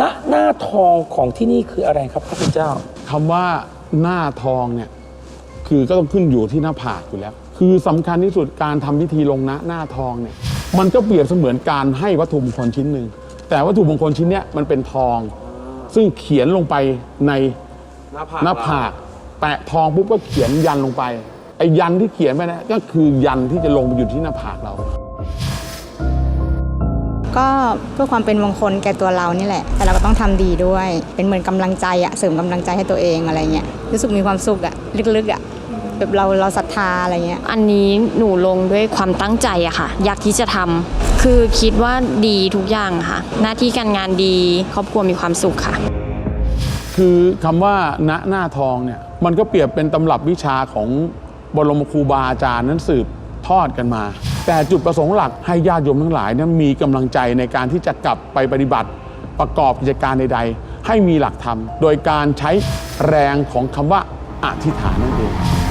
ณหน้าทองของที่นี่คืออะไรครับพระคุณเจ้า คำว่าหน้าทองเนี่ยคือก็ต้องขึ้นอยู่ที่หน้าผากอยู่แล้ว คือสำคัญที่สุดการทำพิธีลงหน้าหน้าทองเนี่ยมันก็เปรียบเสมือนการให้วัตถุมงคลชิ้นหนึ่งแต่วัตถุมงคลชิ้นเนี้ยมันเป็นทอง ซึ่งเขียนลงไปในหน้าผากหน้าผากแปะทองปุ๊บก็เขียนยันลงไปไอ้ยันที่เขียนไปนะก็คือยันที่จะลงไปอยู่ที่หน้าผากเรา ก็เพื่อความเป็นมงคลแก่ตัวเรานี่แหละ แต่เราก็ต้องทำดีด้วย เป็นเหมือนกำลังใจอะเสริมกำลังใจให้ตัวเองอะไรเงี้ยรู้สึกมีความสุขอะลึกๆอะแบบเราเราศรัทธาอะไรเงี้ย อันนี้หนูลงด้วยความตั้งใจอะค่ะ อยากที่จะทำคือคิดว่าดีทุกอย่างค่ะ หน้าที่การงานดีครอบครัวมีความสุขค่ะ คือคำว่าณหน้าทองเนี่ยมันก็เปรียบเป็นตำรับวิชาของบรมครูบาอาจารย์นั้นสืบทอดกันมา แต่จุดประสงค์หลักให้ญาติโยมทั้งหลายนี่ยมีกำลังใจในการที่จะกลับไปปฏิบัติประกอบกิจการใดๆ ให้มีหลักธรรม โดยการใช้แรงของคำว่าอธิษฐานนั่นเอง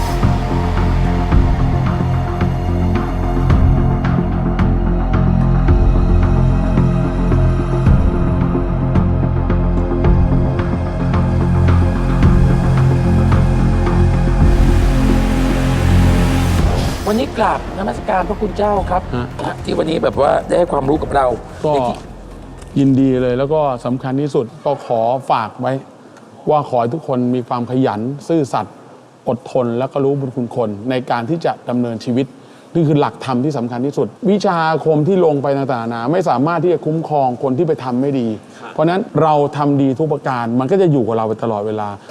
วันนี้กราบนมัสการพระคุณเจ้าครับฮะนะที่วันนี้แบบว่าได้ให้ความรู้กับเราก็ในที่ยินดีเลยแล้วก็สำคัญที่สุดก็ขอฝากไว้ ว่าขอให้ทุกคนมีความขยัน ซื่อสัตย์อดทนแล้วก็รู้บุญคุณคน ในการที่จะดำเนินชีวิตนี่คือหลักธรรมที่สำคัญที่สุด วิชาอาคมที่ลงไปต่างๆนานาไม่สามารถที่จะคุ้มครองคนที่ไปทำไม่ดี เพราะฉะนั้นเราทำดีทุกประการมันก็จะอยู่กับเราไปตลอดเวลา